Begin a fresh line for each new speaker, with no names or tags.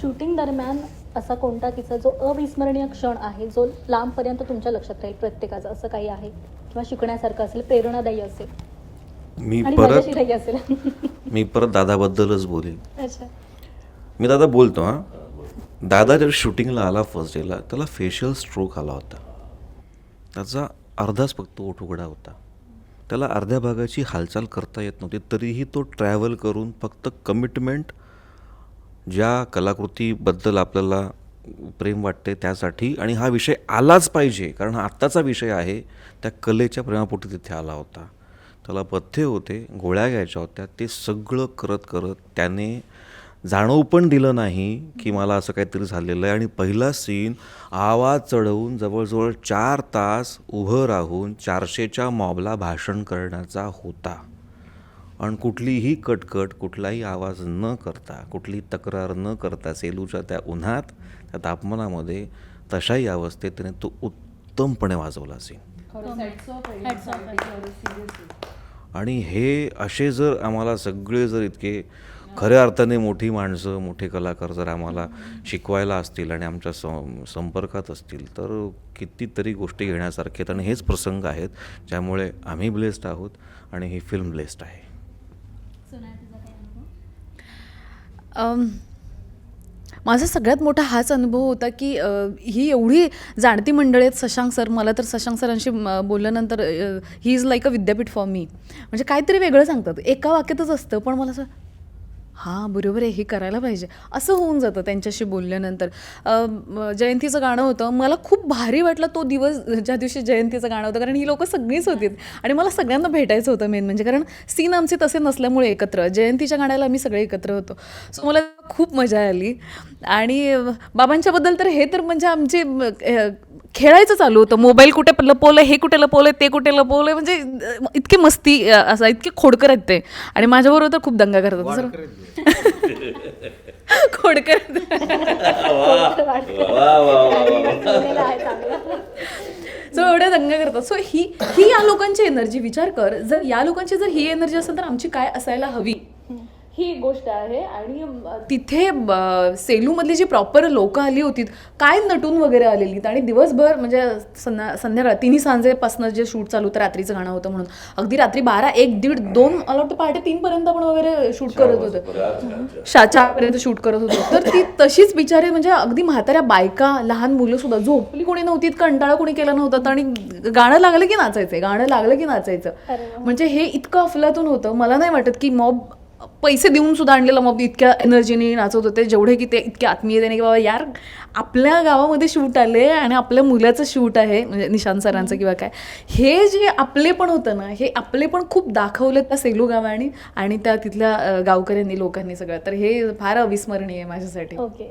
Shooting दरम्यान असा कोणता किस्सा जो अविस्मरणीय क्षण आहे जो लांबपर्यंत तुमच्या लक्षात राहील प्रत्येकाचा असं काही आहे? किंवा शिकण्यासारखं असेल प्रेरणादायी असेल?
मी
आणि
परत
मजेशीरही असेल?
मी परत दादाबद्दलच बोलेन
अच्छा.
मी दादा बोलतो हां. दादा जर शूटिंगला आला फर्स्ट डेला त्याला फेशियल स्ट्रोक आला होता. त्याचा अर्धाच फक्त ओठ उघडा होता. त्याला अर्ध्या भागाची हालचाल करता येत नव्हती तरीही तो ट्रॅव्हल करून फक्त कमिटमेंट ज्या कलाकृतीबद्दल आपल्याला प्रेम वाटते त्यासाठी आणि हा विषय आलाच पाहिजे कारण हा आत्ताचा विषय आहे त्या कलेच्या प्रेमापोटी तिथे आला होता. त्याला पथ्य होते गोळ्या घ्यायच्या होत्या ते सगळं करत करत त्याने जाणव पण दिलं नाही की मला असं काहीतरी झालेलं आहे. आणि पहिला सीन आवाज चढवून जवळजवळ चार तास उभं राहून चारशेच्या मॉबला भाषण करण्याचा होता. आणि कुठलीही कटकट कुठलाही आवाज न करता कुठली तक्रार न करता सेलूच्या त्या उन्हात त्या तापमानामध्ये तशाही अवस्थेत त्याने तो उत्तमपणे वाजवला असेल आणि हे असे जर आम्हाला सगळे जर इतके खऱ्या अर्थाने मोठी माणसं मोठे कलाकार जर आम्हाला शिकवायला असतील आणि आमच्या सं संपर्कात असतील तर कितीतरी गोष्टी घेण्यासारख्या आहेत. आणि हेच प्रसंग आहेत ज्यामुळे आम्ही ब्लेस्ड आहोत आणि ही फिल्म ब्लेस्ड आहे.
माझा सगळ्यात मोठा हाच अनुभव होता की ही एवढी जाणती मंडळी आहेत सशांक सर. मला तर सशांक सरांशी बोलल्यानंतर ही इज लाईक अ विद्यापीठ फॉर मी म्हणजे काहीतरी वेगळं सांगतात. एका वाक्यातच असतं पण मला असं हां बरोबर आहे हे करायला पाहिजे. असं होऊन जातं त्यांच्याशी बोलल्यानंतर. जयंतीचं गाणं होतं. मला खूप भारी वाटलं तो दिवस ज्या दिवशी जयंतीचं गाणं होतं. कारण ही लोकं सगळीच होती. आणि मला सगळ्यांना भेटायचं होतं मेन म्हणजे. कारण सीन आमचे तसे नसल्यामुळे एकत्र. जयंतीच्या गाण्याला आम्ही सगळे एकत्र होतो. सो मला खूप मजा आली. आणि बाबांच्याबद्दल तर हे तर म्हणजे आमचे खेळायचं चालू होतं. मोबाईल कुठे लपवलं हे कुठे लपवलं ते कुठे लपवलं म्हणजे इतकी मस्ती असं इतके खोडकर आहेत ते. आणि माझ्याबरोबर तर खूप दंगा करतात. सर खोडकर सो एवढ्या दंगा करतात. सो ही ही या लोकांची एनर्जी. विचार कर जर या लोकांची जर ही एनर्जी असेल तर आमची काय असायला हवी? ही एक गोष्ट आहे आणि तिथे सेलूमधली जी प्रॉपर लोकं आली होती काय नटून वगैरे आलेली आणि दिवसभर म्हणजे संध्या संध्याकाळ तिन्ही सांजेपासून जे शूट चालू होतं रात्रीचं गाणं होतं म्हणून. अगदी रात्री बारा एक दीड दोन मला वाटतं पहाटे तीनपर्यंत आपण वगैरे शूट करत होतो. शा चारपर्यंत शूट करत होतो. तर ती तशीच बिचारे म्हणजे अगदी म्हाताऱ्या बायका लहान मुलं सुद्धा झोपली कोणी नव्हती कंटाळा कोणी केला नव्हता आणि गाणं लागलं की नाचायचं गाणं लागलं की नाचायचं. म्हणजे हे इतकं अफलातून होतं मला नाही वाटत की मॉब पैसे देऊन सुद्धा आणलेलं मग इतक्या एनर्जीने नाचत होते जेवढे की ते इतक्या आत्मीयतेने की बाबा यार आपल्या गावामध्ये शूट आले आणि आपल्या मुलाचं शूट आहे म्हणजे निशांत सरांचं किंवा काय हे जे आपले पण होतं ना हे आपले पण खूप दाखवलं त्या सेलू गावाने आणि त्या तिथल्या गावकऱ्यांनी लोकांनी सगळं. तर हे फार अविस्मरणीय आहे माझ्यासाठी.
ओके